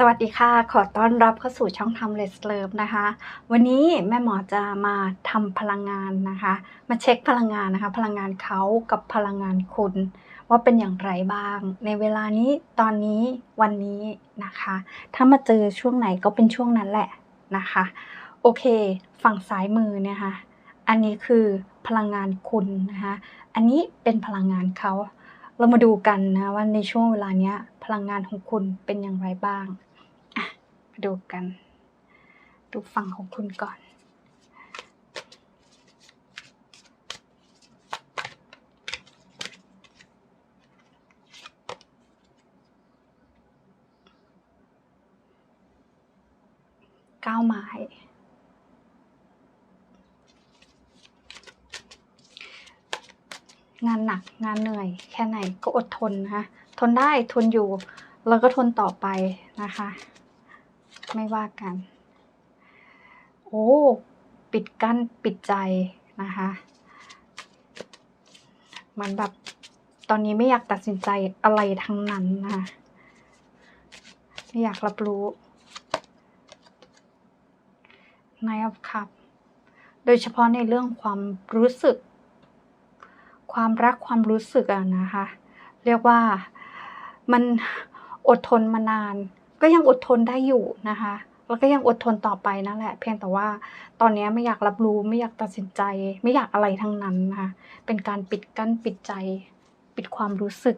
สวัสดีค่ะ ขอต้อนรับเข้าสู่ช่องทำเลสเลิฟนะคะ วันนี้แม่หมอจะมาทำพลังงานนะคะ มาเช็คพลังงานนะคะ พลังงานเขากับพลังงานคุณ ว่าเป็นอย่างไรบ้าง ในเวลานี้ตอนนี้วันนี้นะคะ ถ้ามาเจอช่วงไหนก็เป็นช่วงนั้นแหละนะคะ โอเค ฝั่งซ้ายมือเนี่ยค่ะ อันนี้คือพลังงานคุณนะคะ อันนี้เป็นพลังงานเขาเรามาดูกันนะว่าในช่วงเวลานี้พลังงานของคุณเป็นอย่างไรบ้าง มาดูกัน ดูฝั่งของคุณก่อนก้าวไม้งานหนักงานเหนื่อย แค่ไหนก็อดทนนะคะทนได้ทนอยู่ แล้วก็ทนต่อไปนะคะ ไม่ว่ากัน โอ้ ปิดกั้นปิดใจนะคะ มันแบบตอนนี้ไม่อยากตัดสินใจอะไรทั้งนั้นนะไม่อยากรับรู้นาย of cup โดยเฉพาะในเรื่องความรู้สึก ความรักความรู้สึกอะนะคะ เรียกว่ามันอดทนมานาน ก็ยังอดทนได้อยู่นะคะแล้วก็ยังอดทนต่อไปนั่นแหละ เพียงแต่ว่าตอนนี้ไม่อยากรับรู้ไม่อยากตัดสินใจ ไม่อยากอะไรทั้งนั้นนะคะเป็นการปิดกั้นปิดใจ ปิดความรู้สึก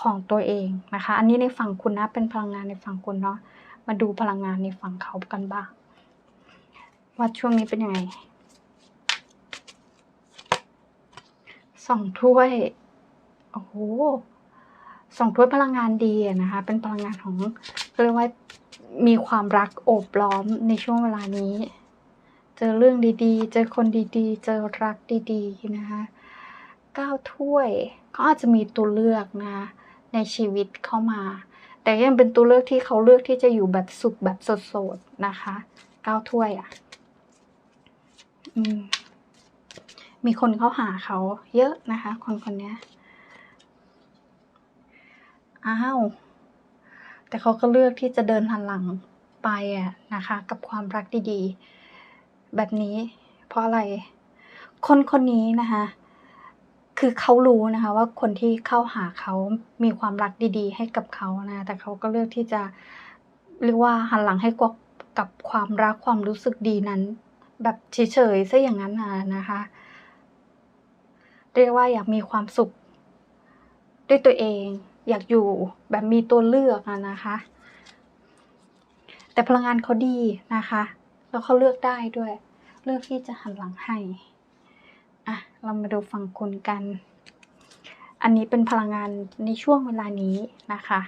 ของตัวเองนะคะ อันนี้ในฝั่งคุณนะเป็นพลังงานในฝั่งคุณเนาะมาดูพลังงานในฝั่งเขากันบ้างว่าช่วงนี้เป็นยังไงสองถ้วยโอ้โหสองถ้วยพลังงานดีนะคะ เป็นพลังงานของ เรียกว่ามีความรักโอบล้อมในช่วงเวลานี้ เจอเรื่องดี ๆ เจอคนดีๆ เจอรักดีๆ นะคะก้าถ้วยเขาอาจจะมีตัวเลือกนะในชีวิตเข้ามา แต่ยังเป็นตัวเลือกที่เขาเลือกที่จะอยู่แบบสุขแบบโสดๆนะคะก้าถ้วยอะอืมมีคนเข้าหาเขาเยอะนะคะ คนคนนี้อ้าว แต่เขาก็เลือกที่จะเดินหันหลังไปอะนะคะ กับความรักดีๆ แบบนี้ เพราะอะไร คนคนนี้นะคะ คือเขารู้นะคะ ว่าคนที่เข้าหาเขามีความรักดีๆ ให้กับเขานะแต่เขาก็เลือกที่จะเรียกว่าหันหลังให้กับกับความรักความรู้สึกดีนั้น แบบเฉยๆซะอย่างนั้นนะนะคะ เรียกว่าอยากมีความสุขด้วยตัวเอง อยากอยู่แบบมีตัวเลือกนะคะ แต่พลังงานเขาดีนะคะ แล้วเขาเลือกได้ด้วย เลือกที่จะหันหลังให้อะเรามาดูฝั่งคุณกัน อันนี้เป็นพลังงานในช่วงเวลานี้นะคะ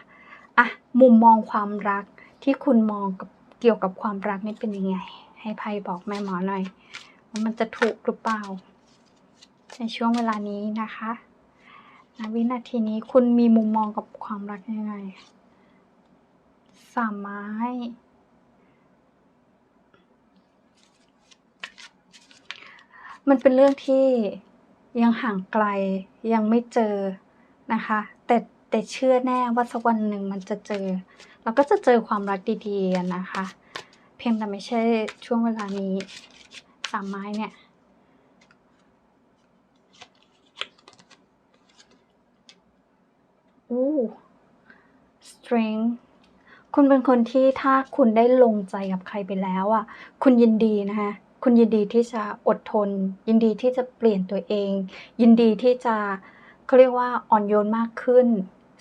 อะมุมมองความรักที่คุณมองกับเกี่ยวกับความรักนี่เป็นยังไง ให้ไพ่บอกแม่หมอหน่อยว่ามันจะถูกหรือเปล่า ในช่วงเวลานี้นะคะ ณวินาทีนี้คุณมีมุมมองกับความรักยังไงสามไม้มันเป็นเรื่องที่ยังห่างไกลยังไม่เจอนะคะ แต่แต่เชื่อแน่ว่าสักวันหนึ่งมันจะเจอ เราก็จะเจอความรักดีๆนะคะ เพียงแต่ไม่ใช่ช่วงเวลานี้สามไม้เนี่ย โอ้ strength คุณเป็นคนที่ถ้าคุณได้ลงใจกับใครไปแล้วอะ คุณยินดีนะคะคุณยินดีที่จะอดทน ยินดีที่จะเปลี่ยนตัวเอง ยินดีที่จะเขาเรียกว่าอ่อนโยนมากขึ้น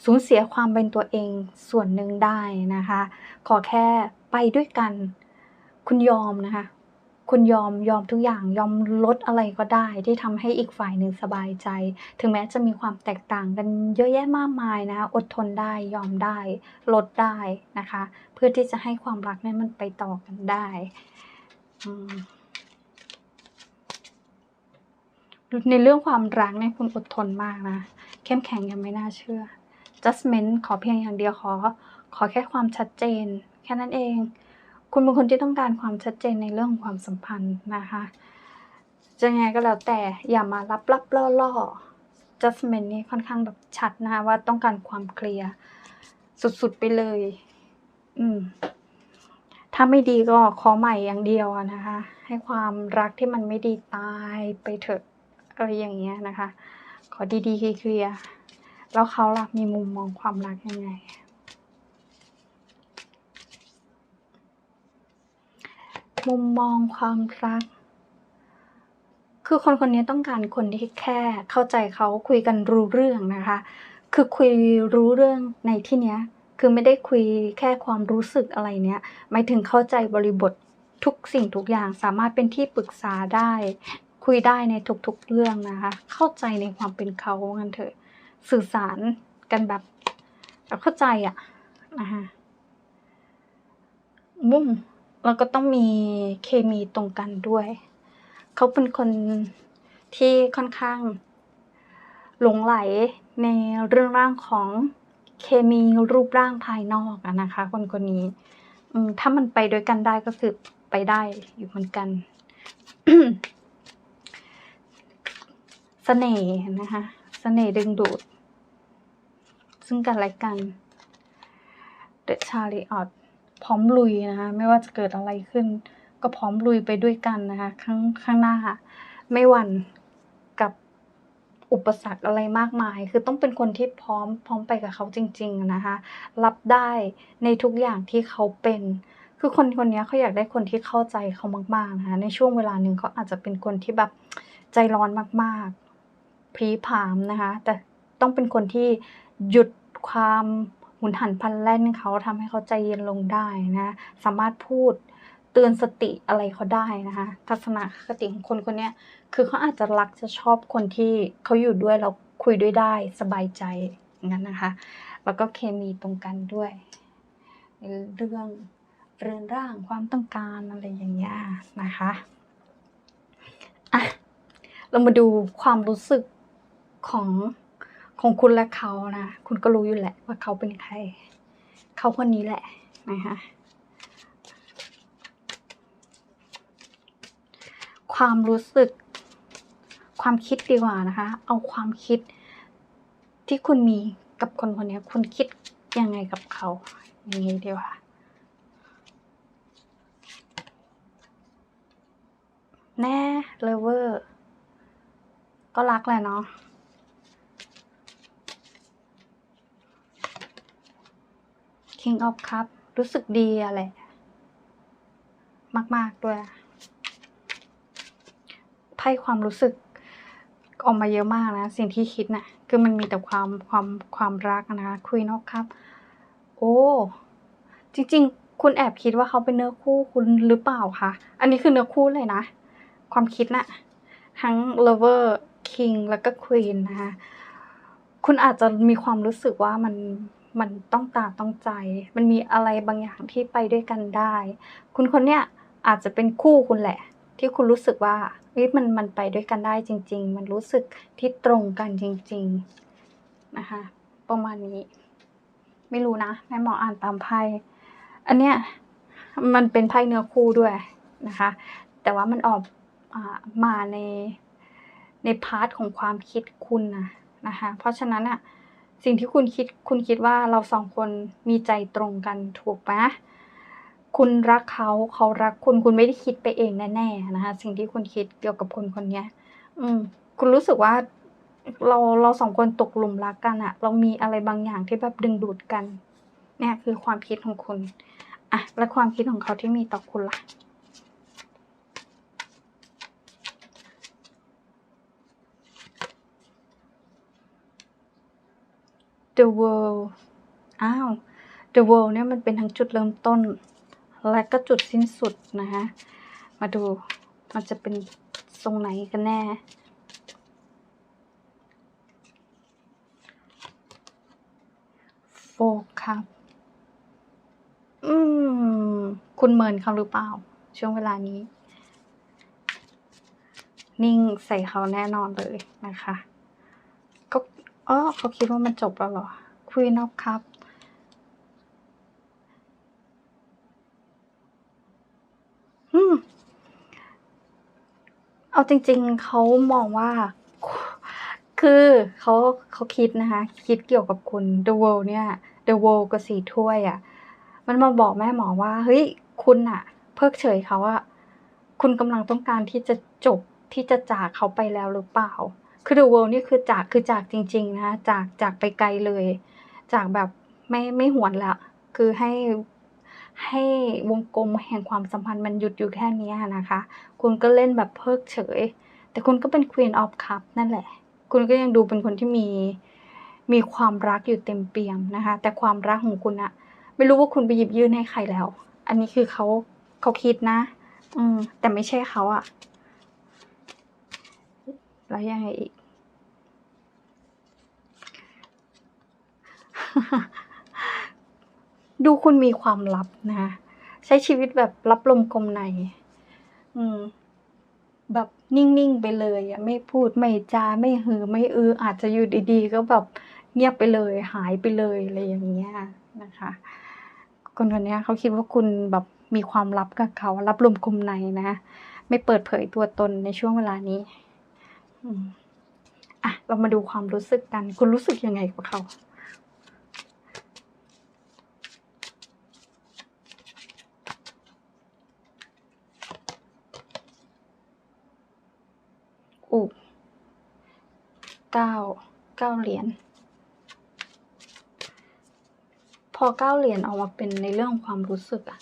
สูญเสียความเป็นตัวเองส่วนหนึ่งได้นะคะ ขอแค่ไปด้วยกัน คุณยอมนะคะ คุณยอมยอมทุกอย่างยอมลดอะไรก็ได้ ที่ทำให้อีกฝ่ายหนึ่งสบายใจ ถึงแม้จะมีความแตกต่างกันเยอะแยะมากมายนะ อดทนได้ยอมได้ ลดได้นะคะ เพื่อที่จะให้ความรักนั้นมันไปต่อกันได้ในเรื่องความรักเนี่ยคุณอดทนมากนะ เข้มแข็งยังไม่น่าเชื่อ judgment ขอเพียงอย่างเดียวขอ ขอแค่ความชัดเจน แค่นั้นเอง คุณเป็นคนที่ต้องการความชัดเจนในเรื่องของความสัมพันธ์นะคะจะไงก็แล้วแต่อย่ามารับรับล่อล่อ judgment นี่ค่อนข้างแบบชัดนะคะว่าต้องการความเคลียร์สุดๆไปเลย อืม ถ้าไม่ดีก็ขอใหม่อย่างเดียวนะคะ ให้ความรักที่มันไม่ดีตายไปเถอะอะไรอย่างเงี้ยนะคะ ขอดีๆเคลียร์ๆแล้วเขาล่ะมีมุมมองความรักยังไง มุมมองความรัก คือคนคนนี้ต้องการคนที่แค่เข้าใจเขาคุยกันรู้เรื่องนะคะ คือคุยรู้เรื่องในที่เนี้ย คือไม่ได้คุยแค่ความรู้สึกอะไรเนี้ยหมายถึงเข้าใจบริบททุกสิ่งทุกอย่างสามารถเป็นที่ปรึกษาได้ คุยได้ในทุกๆเรื่องนะคะ เข้าใจในความเป็นเขาว่างั้นเถอะสื่อสารกันแบบแบบเข้าใจอะนะคะมุ่ง แล้วก็ต้องมีเคมีตรงกันด้วย เขาเป็นคนที่ค่อนข้าง หลงไหลในเรื่องร่างของเคมีรูปร่างภายนอกอะนะคะ คนคนนี้ถ้ามันไปด้วยกันได้ก็คือไปได้อยู่เหมือนกันเสน่ห์นะคะเสน่ห์ดึงดูด ซึ่งกันและกัน The Chariot พร้อมลุยนะคะไม่ว่าจะเกิดอะไรขึ้น ก็พร้อมลุยไปด้วยกันนะคะข้างข้างหน้า ไม่หวั่นกับอุปสรรคอะไรมากมาย คือต้องเป็นคนที่พร้อมพร้อมไปกับเขาจริง ๆนะคะรับได้ในทุกอย่างที่เขาเป็น คือคนคนนี้เขาอยากได้คนที่เข้าใจเขามากๆนะคะในช่วงเวลาหนึ่งเขาอาจจะเป็นคนที่แบบใจร้อนมากๆพรีพามนะคะแต่ต้องเป็นคนที่หยุดความ หุนหันพันแล่นเขาทำให้เขาใจเย็นลงได้นะ สามารถพูดเตือนสติอะไรเขาได้นะคะทัศนคติของคนคนนี้คือเขาอาจจะรักจะชอบคนที่เขาอยู่ด้วยแล้วคุยด้วยได้สบายใจงั้นนะคะ แล้วก็เคมีตรงกันด้วยในเรื่องเรือนร่างความต้องการอะไรอย่างเงี้ยนะคะอะเรามาดูความรู้สึกของ ของคุณและเขานะ คุณก็รู้อยู่แหละว่าเขาเป็นใคร เขาคนนี้แหละนะคะความรู้สึก ความคิดดีกว่านะคะ เอาความคิดที่คุณมีกับคนคนนี้คุณคิดยังไงกับเขา อย่างนี้ดีกว่าแน่เลเวอร์ ก็รักแหละเนาะ King of Cup รู้สึกดีอะแหละมาก ๆ ด้วย ไพ่ความรู้สึกออกมาเยอะมากนะ สิ่งที่คิดนะ่ะ คือมันมีแต่ความความความรักนะคะ Queen of Cup โอ้ จริง ๆ คุณแอบคิดว่าเขาเป็นเนื้อคู่คุณหรือเปล่าคะ อันนี้คือเนื้อคู่เลยนะ ความคิดนะ่ะ ทั้ง lover king แล้วก็ queen นะคะ คุณอาจจะมีความรู้สึกว่ามัน มันต้องตาต้องใจ มันมีอะไรบางอย่างที่ไปด้วยกันได้ คุณคนเนี้ยอาจจะเป็นคู่คุณแหละ ที่คุณรู้สึกว่าเฮ้ยมันมันไปด้วยกันได้จริง ๆ มันรู้สึกที่ตรงกันจริง ๆนะคะ ประมาณนี้ ไม่รู้นะแม่หมออ่านตามไพ่อันเนี้ยมันเป็นไพ่เนื้อคู่ด้วยนะคะ แต่ว่ามันออกอมาในในพาร์ทของความคิดคุณนะนะคะ เพราะฉะนั้นอะ สิ่งที่คุณคิดคุณคิดว่าเราสองคนมีใจตรงกันถูกไหมคุณรักเขาเขารักคุณคุณไม่ได้คิดไปเองแน่ๆนะคะ สิ่งที่คุณคิดเกี่ยวกับคนคนนี้อืม คุณรู้สึกว่าเราเราสองคนตกหลุมรักกันอะเรามีอะไรบางอย่างที่แบบดึงดูดกัน เนี่ยคือความคิดของคุณอะและความคิดของเขาที่มีต่อคุณล่ะ The World อ้าว The World เนี่ยมันเป็นทั้งจุดเริ่มต้น และก็จุดสิ้นสุดนะคะ มาดูมันจะเป็นทรงไหนกันแน่ โฟครับ อืม คุณเมินเขาหรือเปล่า ช่วงเวลานี้ นิ่งใส่เขาแน่นอนเลยนะคะ อ๋อเขาคิดว่ามันจบแล้วเหรอ Queen of Cup อืม เอาจริง ๆ เขามองว่า คือเขาเขาคิดนะคะ คิดเกี่ยวกับคุณ The World เนี่ย The World กับสีถ้วยอะ่ะ มันมาบอกแม่หมอว่า เฮ้ย คุณอะเพิกเฉยเขาอะคุณกำลังต้องการที่จะจบที่จะจากเขาไปแล้วหรือเปล่า คือ The World นี่คือจากคือจากจริง ๆ นะจากจากไปไกลเลย จากแบบไม่ไม่หวนละ คือให้ให้วงกลมแห่งความสัมพันธ์มันหยุดอยู่แค่นี้นะคะ คุณก็เล่นแบบเพิกเฉย แต่คุณก็เป็น Queen of Cup นั่นแหละ คุณก็ยังดูเป็นคนที่มีมีความรักอยู่เต็มเปี่ยมนะคะ แต่ความรักของคุณอะไม่รู้ว่าคุณไปหยิบยื่นให้ใครแล้ว อันนี้คือเขาเขาคิดนะ อืมแต่ไม่ใช่เขาอะ แล้วยังไงอีก ดูคุณมีความลับนะ ใช้ชีวิตแบบรับลมคมใน อืม แบบนิ่งๆไปเลยอะไม่พูดไม่จาไม่หือ ไม่อือ อาจจะอยู่ดีๆ ก็แบบเงียบไปเลย หายไปเลยอะไรอย่างเงี้ยนะคะ คนคนนี้เขาคิดว่าคุณแบบมีความลับกับเขารับลมคมในนะ ไม่เปิดเผยตัวตนในช่วงเวลานี้ อะ เรามาดูความรู้สึกกัน คุณรู้สึกยังไงกับเขาอุเก้าเก้าเหรียญพอเก้าเหรียญออกมาเป็นในเรื่องของความรู้สึกอะ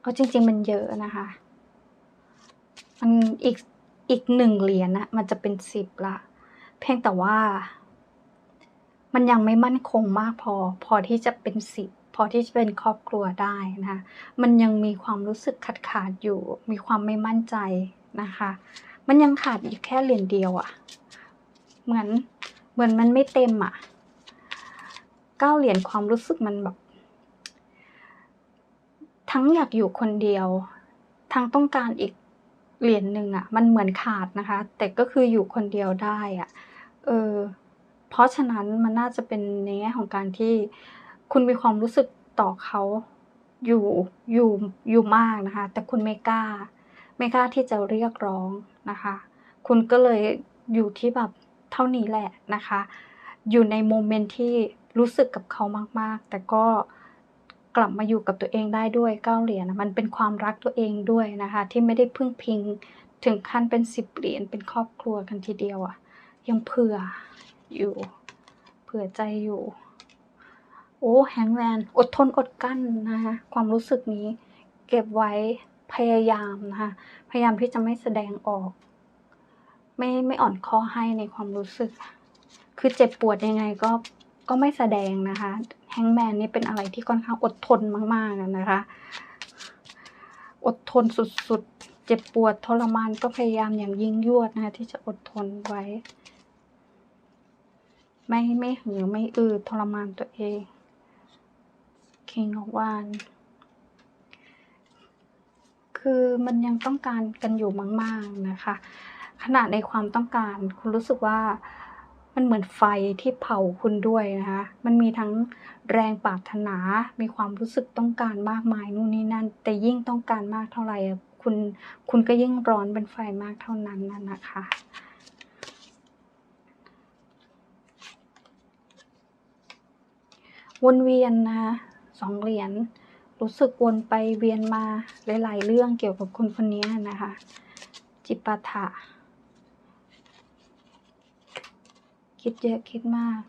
เอาจริง ๆ มันเยอะนะคะ มันอีก อีกหนึ่งเหรียญนะมันจะเป็นสิบละเพียงแต่ว่า มันยังไม่มั่นคงมากพอ พอที่จะเป็นสิบพอที่จะเป็นครอบครัวได้นะคะมันยังมีความรู้สึกขาดขาดอยู่ มีความไม่มั่นใจนะคะ มันยังขาดอีกแค่เหรียญเดียวอะ่ะ เหมือนเหมือนมันไม่เต็มอะ่ะเก้าเหรียญความรู้สึกมันแบบ ทั้งอยากอยู่คนเดียว ทั้งต้องการอีก เหรียญหนึ่งอะ่ะ มันเหมือนขาดนะคะ แต่ก็คืออยู่คนเดียวได้อะ่ะเออเพราะฉะนั้นมันน่าจะเป็นในแง่ของการที่คุณมีความรู้สึกต่อเขาอยู่อยู่อยู่มากนะคะ แต่คุณไม่กล้า ไม่กล้าที่จะเรียกร้องนะคะ คุณก็เลยอยู่ที่แบบเท่านี้แหละนะคะ อยู่ในโมเมนต์ที่รู้สึกกับเขามากๆ แต่ก็ กลับมาอยู่กับตัวเองได้ด้วยเก้าเหรียญนะมันเป็นความรักตัวเองด้วยนะคะ ที่ไม่ได้พึ่งพิงถึงขั้นเป็นสิบเหรียญเป็นครอบครัวกันทีเดียวอะ่ะ ยังเผื่ออยู่เผื่อใจอยู่ โอ้แฮงแมนอดทนอดกั้นนะคะความรู้สึกนี้เก็บไว้พยายามนะคะพยายามที่จะไม่แสดงออก ไม่ไม่อ่อนข้อให้ในความรู้สึก คือเจ็บปวดยังไงก็ ก็ไม่แสดงนะคะ แฮงแมนนี่เป็นอะไรที่ค่อนข้างอดทนมากๆนะคะ อดทนสุดๆ เจ็บปวดทรมานก็พยายามอย่างยิ่งยวดนะคะที่จะอดทนไว้ ไม่ไม่หือไม่อืดทรมานตัวเอง King of w a n คือมันยังต้องการกันอยู่มาก ๆ นะคะขณะในความต้องการ คุณรู้สึกว่า มันเหมือนไฟที่เผาคุณด้วยนะคะ มันมีทั้งแรงปรารถนา มีความรู้สึกต้องการมากมายนู่นนี่นั่น แต่ยิ่งต้องการมากเท่าไหร่คุณคุณก็ยิ่งร้อนเป็นไฟมากเท่านั้นน่ะนะคะวนเวียนนะคะสองเหรียญรู้สึกวนไปเวียนมาหลาย ๆ เรื่องเกี่ยวกับคนคนนี้นะคะ จิปาถะ คิดเยอะคิดมาก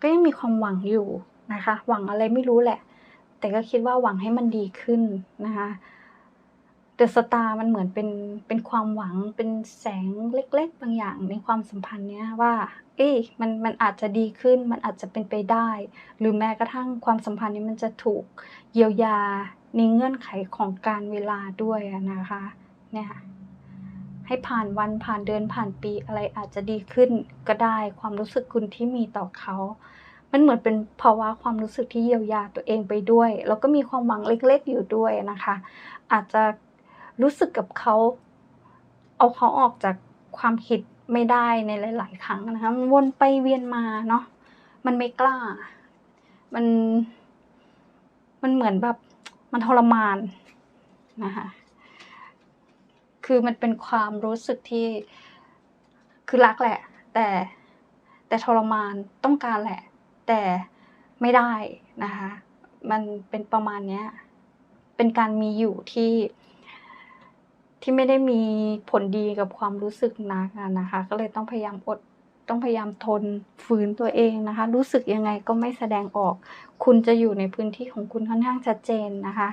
ก็ยังมีความหวังอยู่นะคะ หวังอะไรไม่รู้แหละ แต่ก็คิดว่าหวังให้มันดีขึ้นนะคะเดอะสตาร์มันเหมือนเป็นเป็นความหวังเป็นแสงเล็ก ๆ บางอย่างในความสัมพันธ์เนี้ยว่า เอ๊ะมันมันอาจจะดีขึ้นมันอาจจะเป็นไปได้ หรือแม้กระทั่งความสัมพันธ์นี้มันจะถูกเยียวยาในเงื่อนไขของการเวลาด้วยนะคะ เนี่ยค่ะ ให้ผ่านวันผ่านเดือนผ่านปีอะไรอาจจะดีขึ้นก็ได้ความรู้สึกคุณที่มีต่อเขา มันเหมือนเป็นภาวะความรู้สึกที่เยียวยาตัวเองไปด้วย แล้วก็มีความหวังเล็กๆอยู่ด้วยนะคะ อาจจะรู้สึกกับเขา เอาเขาออกจากความคิดไม่ได้ในหลาย ๆ ครั้งนะคะมันวนไปเวียนมาเนาะมันไม่กล้า มันมันเหมือนแบบมันทรมานนะคะ คือมันเป็นความรู้สึกที่คือรักแหละ แต่แต่ทรมานต้องการแหละ แต่ไม่ได้นะคะ มันเป็นประมาณเนี้ยเป็นการมีอยู่ที่ที่ไม่ได้มีผลดีกับความรู้สึกนักนะคะ ก็เลยต้องพยายามอดต้องพยายามทนฝืนตัวเองนะคะ รู้สึกยังไงก็ไม่แสดงออก คุณจะอยู่ในพื้นที่ของคุณค่อนข้างชัดเจนนะคะ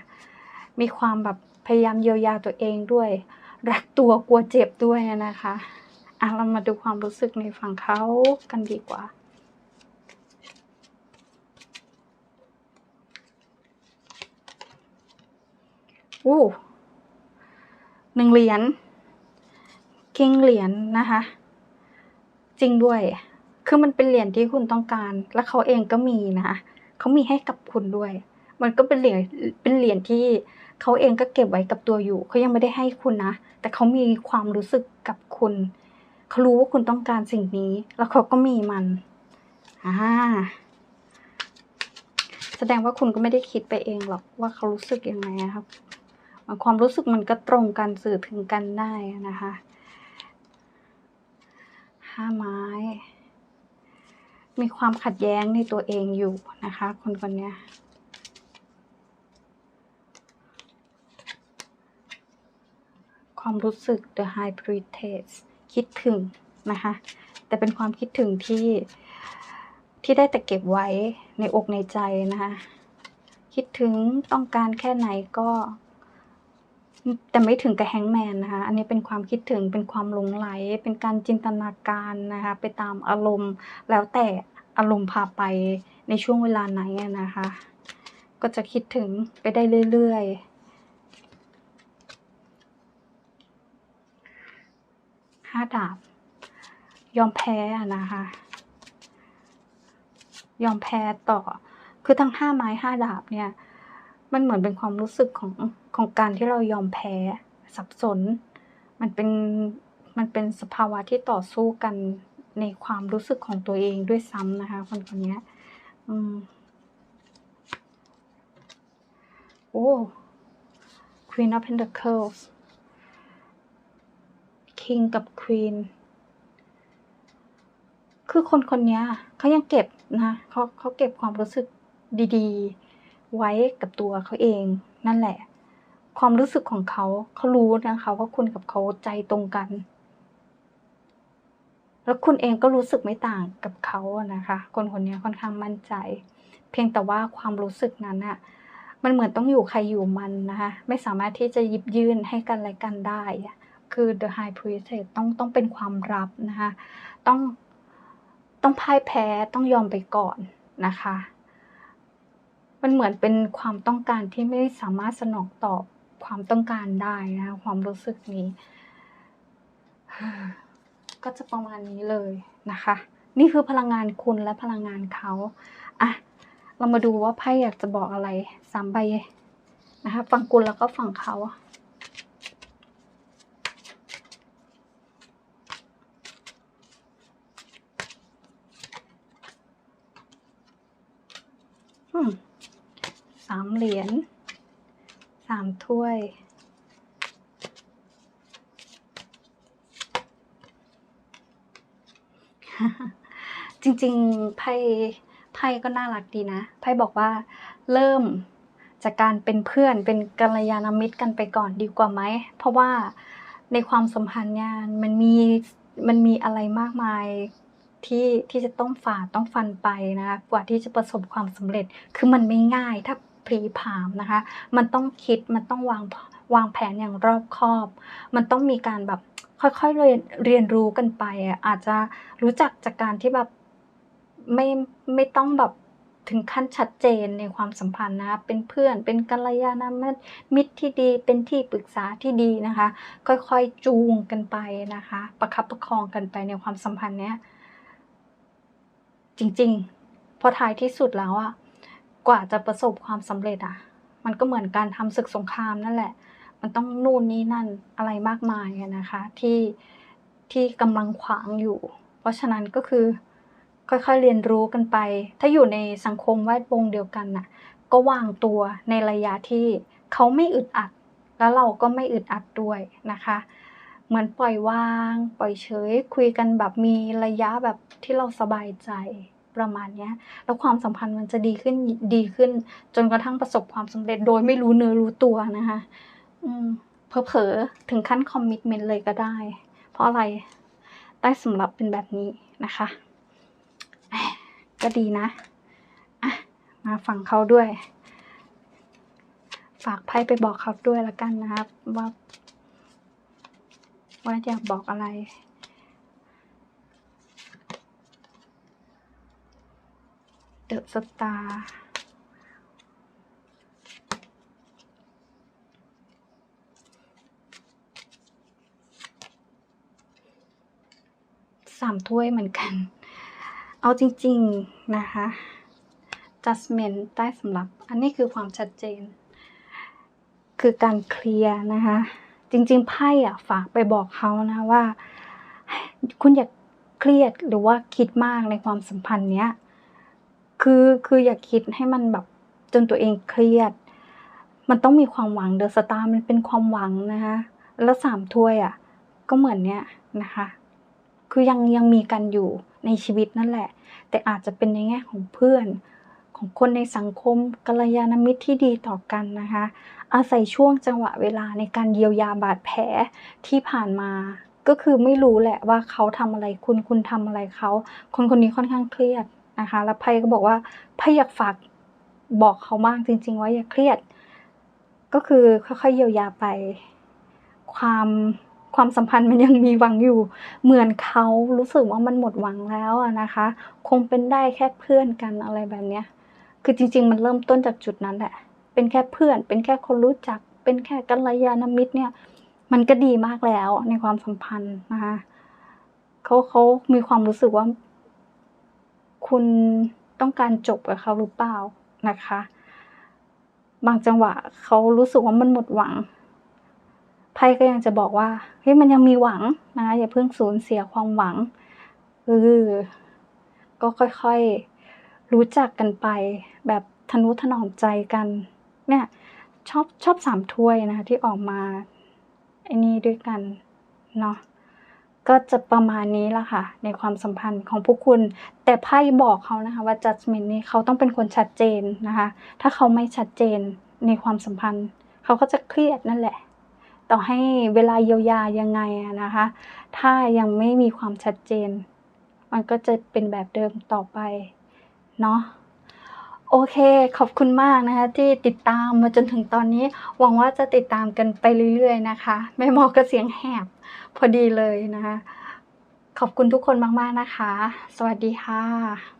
มีความแบบพยายามเยียวยาตัวเองด้วย รักตัวกลัวเจ็บด้วยนะคะอะเรามาดูความรู้สึกในฝั่งเขากันดีกว่าอู้หนึ่งเหรียญคิงเหรียญนะคะ จริงด้วย คือมันเป็นเหรียญที่คุณต้องการ และเขาเองก็มีนะเขามีให้กับคุณด้วย มันก็เป็นเหรียญเป็นเหรียญที่ เขาเองก็เก็บไว้กับตัวอยู่เขายังไม่ได้ให้คุณนะ แต่เขามีความรู้สึกกับคุณเขารู้ว่าคุณต้องการสิ่งนี้ แล้วเขาก็มีมันอ่าแสดงว่าคุณก็ไม่ได้คิดไปเองหรอกว่าเขารู้สึกยังไงนะครับความรู้สึกมันก็ตรงกันสื่อถึงกันได้นะคะห้าไม้ มีความขัดแย้งในตัวเองอยู่นะคะ คนคนนี้ ความรู้สึก the high priestess คิดถึงนะคะ แต่เป็นความคิดถึงที่ที่ได้แต่เก็บไว้ในอกในใจนะคะ คิดถึงต้องการแค่ไหนก็ แต่ไม่ถึงกับแฮงแมนนะคะ อันนี้เป็นความคิดถึงเป็นความหลงไหล เป็นการจินตนาการนะคะ ไปตามอารมณ์ แล้วแต่อารมณ์พาไปในช่วงเวลาไหนนะคะ ก็จะคิดถึงไปได้เรื่อยๆ ห้าดาบ ยอมแพ้นะคะ ยอมแพ้ต่อ คือทั้งห้าไม้ห้าดาบเนี่ย มันเหมือนเป็นความรู้สึกของของการที่เรายอมแพ้สับสน มันเป็นมันเป็นสภาวะที่ต่อสู้กันในความรู้สึกของตัวเองด้วยซ้ำนะคะ คนคนนี้อืมโอ้ Queen of Pentacles King กับ Queen คือคนคนนี้เขายังเก็บนะเขาเขาเก็บความรู้สึกดีๆ ไว้กับตัวเขาเองนั่นแหละ ความรู้สึกของเขาเขารู้นะคะว่าคุณกับเขาใจตรงกัน แล้วคุณเองก็รู้สึกไม่ต่างกับเขาอะนะคะ คนคนนี้ค่อนข้างมั่นใจ เพียงแต่ว่าความรู้สึกนั้นอะมันเหมือนต้องอยู่ใครอยู่มันนะคะ ไม่สามารถที่จะยิบยื่นให้กันและกันได้อะ คือ the high priestess ต้องต้องเป็นความลับนะคะต้องต้องพ่ายแพ้ต้องยอมไปก่อนนะคะ มันเหมือนเป็นความต้องการที่ไม่สามารถสนองตอบความต้องการได้นะคะความรู้สึกนี้ ก็จะประมาณนี้เลยนะคะ นี่คือพลังงานคุณและพลังงานเขาอะเรามาดูว่าไพ่อยากจะบอกอะไรสามใบนะคะฝั่งคุณแล้วก็ฝั่งเขา อืม สามเหรียญสามถ้วยจริงๆไพ่ไพ่ก็น่ารักดีนะไพ่บอกว่าเริ่มจากการเป็นเพื่อนเป็นกัลยาณมิตรกันไปก่อนดีกว่าไหม เพราะว่าในความสัมพันธ์เนี่ยมันมีมันมีอะไรมากมายที่ที่จะต้องฝ่าต้องฟันไปนะคะกว่าที่จะประสบความสำเร็จคือมันไม่ง่าย ถ้า พลีผามนะคะ มันต้องคิดมันต้องวางวางแผนอย่างรอบคอบ มันต้องมีการแบบค่อยๆเรียนเรียนรู้กันไป อาจจะรู้จักจากการที่แบบไม่ไม่ต้องแบบถึงขั้นชัดเจนในความสัมพันธ์นะคะเป็นเพื่อน เป็นกัลยาณมิตรที่ดี เป็นที่ปรึกษาที่ดีนะคะ ค่อยๆจูงกันไปนะคะ ประคับประคองกันไปในความสัมพันธ์เนี้ย จริงๆ พอท้ายที่สุดแล้วอะ กว่าจะประสบความสำเร็จอะมันก็เหมือนการทำศึกสงครามนั่นแหละ มันต้องนู่นนี่นั่นอะไรมากมายนะคะที่ที่กำลังขวางอยู่ เพราะฉะนั้นก็คือค่อยๆเรียนรู้กันไป ถ้าอยู่ในสังคมแวดวงเดียวกันน่ะ ก็วางตัวในระยะที่เขาไม่อึดอัด แล้วเราก็ไม่อึดอัดด้วยนะคะ เหมือนปล่อยวาง ปล่อยเฉย คุยกันแบบมีระยะแบบที่เราสบายใจ ประมาณเนี้ยแล้วความสัมพันธ์มันจะดีขึ้นดีขึ้น จนกระทั่งประสบความสำเร็จโดยไม่รู้เนื้อรู้ตัวนะคะอืมเผลอๆถึงขั้นคอมมิชเมนต์เลยก็ได้ เพราะอะไรใต้สำหรับเป็นแบบนี้นะคะ ก็ดีนะะมาฟังเขาด้วย ฝากไพ่ไปบอกเขาด้วยละกันนะครับ ว่า ว่าอยากบอกอะไร เดอะสตาร์สามถ้วยเหมือนกัน เอาจริง ๆ นะคะ judgment ใต้สำหรับ อันนี้คือความชัดเจน คือการเคลียร์นะคะ จริง ๆ ไพ่อะฝากไปบอกเขานะว่า คุณอย่าเครียดหรือว่าคิดมากในความสัมพันธ์เนี้ย คือคืออย่าคิดให้มันแบบจนตัวเองเครียด มันต้องมีความหวังเดอะสตาร์มันเป็นความหวังนะคะ แล้วสามถ้วยอะ ก็เหมือนเนี้ยนะคะ คือยังยังมีกันอยู่ในชีวิตนั่นแหละ แต่อาจจะเป็นในแง่ของเพื่อนของคนในสังคมกัลยาณมิตรที่ดีต่อกันนะคะ อาศัยช่วงจังหวะเวลาในการเยียวยาบาดแผลที่ผ่านมา ก็คือไม่รู้แหละว่าเขาทำอะไรคุณคุณทำอะไรเขา คนคนนี้ค่อนข้างเครียด นะคะ แล้วไพ่ก็บอกว่าไพ่อยากฝากบอกเขามากจริง ๆ ว่าอย่าเครียด ก็คือค่อยๆเยียวยาไป ความความสัมพันธ์มันยังมีหวังอยู่ เหมือนเขารู้สึกว่ามันหมดหวังแล้วนะคะ คงเป็นได้แค่เพื่อนกันอะไรแบบเนี้ย คือจริง ๆ มันเริ่มต้นจากจุดนั้นแหละ เป็นแค่เพื่อน เป็นแค่คนรู้จัก เป็นแค่กัลยาณมิตรเนี่ย มันก็ดีมากแล้วในความสัมพันธ์นะคะเขาเขามีความรู้สึกว่า คุณต้องการจบกับเขาหรือเปล่านะคะ บางจังหวะเขารู้สึกว่ามันหมดหวังไพ่ก็ยังจะบอกว่าเฮ้ยมันยังมีหวังนะอย่าเพิ่งสูญเสียความหวังเออก็ค่อยๆ รู้จักกันไป แบบทนุถนอมใจกัน เนี่ย ชอบชอบสามถ้วยนะคะที่ออกมาไอ้นี่ด้วยกันเนาะ ก็จะประมาณนี้ละค่ะ ในความสัมพันธ์ของพวกคุณ แต่ไพ่บอกเขานะคะ ว่า judgment นี่เขาต้องเป็นคนชัดเจนนะคะ ถ้าเขาไม่ชัดเจนในความสัมพันธ์ เขาก็จะเครียดนั่นแหละ ต่อให้เวลาเยียวยายังไงนะคะ ถ้ายังไม่มีความชัดเจน มันก็จะเป็นแบบเดิมต่อไป เนาะโอเค ขอบคุณมากนะคะ ที่ติดตามมาจนถึงตอนนี้ หวังว่าจะติดตามกันไปเรื่อยๆนะคะแม่หมอก็เสียงแหบ พอดีเลยนะคะ ขอบคุณทุกคนมาก ๆ นะคะ สวัสดีค่ะ